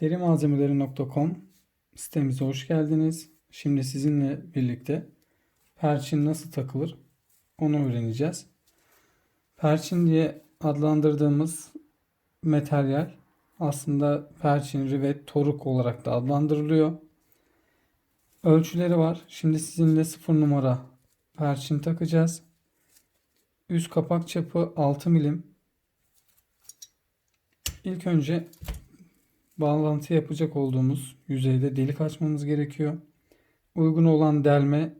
Derimalzemeleri.com sitemize hoş geldiniz. Şimdi sizinle birlikte perçin nasıl takılır onu öğreneceğiz. Perçin diye adlandırdığımız materyal aslında perçin, rivet, toruk olarak da adlandırılıyor. Ölçüleri var. Şimdi sizinle 0 numara perçin takacağız. Üst kapak çapı 6 milim. İlk önce bağlantı yapacak olduğumuz yüzeyde delik açmamız gerekiyor. Uygun olan delme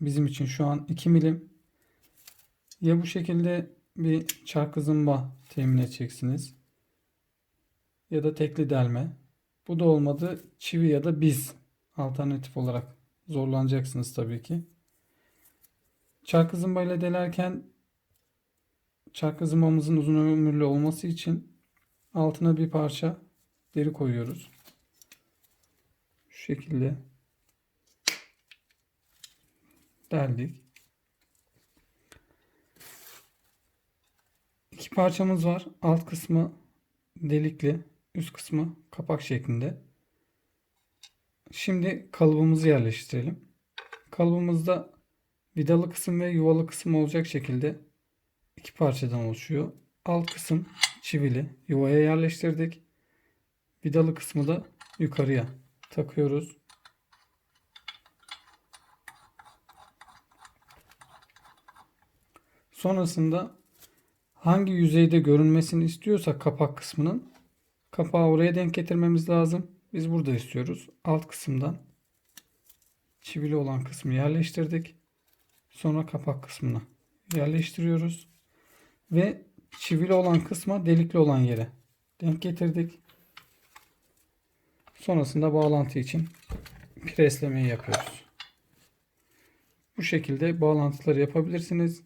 bizim için şu an 2 milim. Ya bu şekilde bir çarkı zımba temin edeceksiniz. Ya da tekli delme. Bu da olmadı çivi ya da biz alternatif olarak zorlanacaksınız tabii ki. Çarkı zımba ile delerken çarkı zımbamızın uzun ömürlü olması için altına bir parça deri koyuyoruz. Şu şekilde deldik. İki parçamız var. Alt kısmı delikli, üst kısmı kapak şeklinde. Şimdi kalıbımızı yerleştirelim. Kalıbımızda vidalı kısım ve yuvalı kısım olacak şekilde iki parçadan oluşuyor. Alt kısım çivili yuvaya yerleştirdik. Vidalı kısmı da yukarıya takıyoruz. Sonrasında hangi yüzeyde görünmesini istiyorsak kapak kısmının kapağı oraya denk getirmemiz lazım. Biz burada istiyoruz. Alt kısımdan çivili olan kısmı yerleştirdik. Sonra kapak kısmına yerleştiriyoruz. Ve çivili olan kısma delikli olan yere denk getirdik. Sonrasında bağlantı için preslemeyi yapıyoruz. Bu şekilde bağlantıları yapabilirsiniz.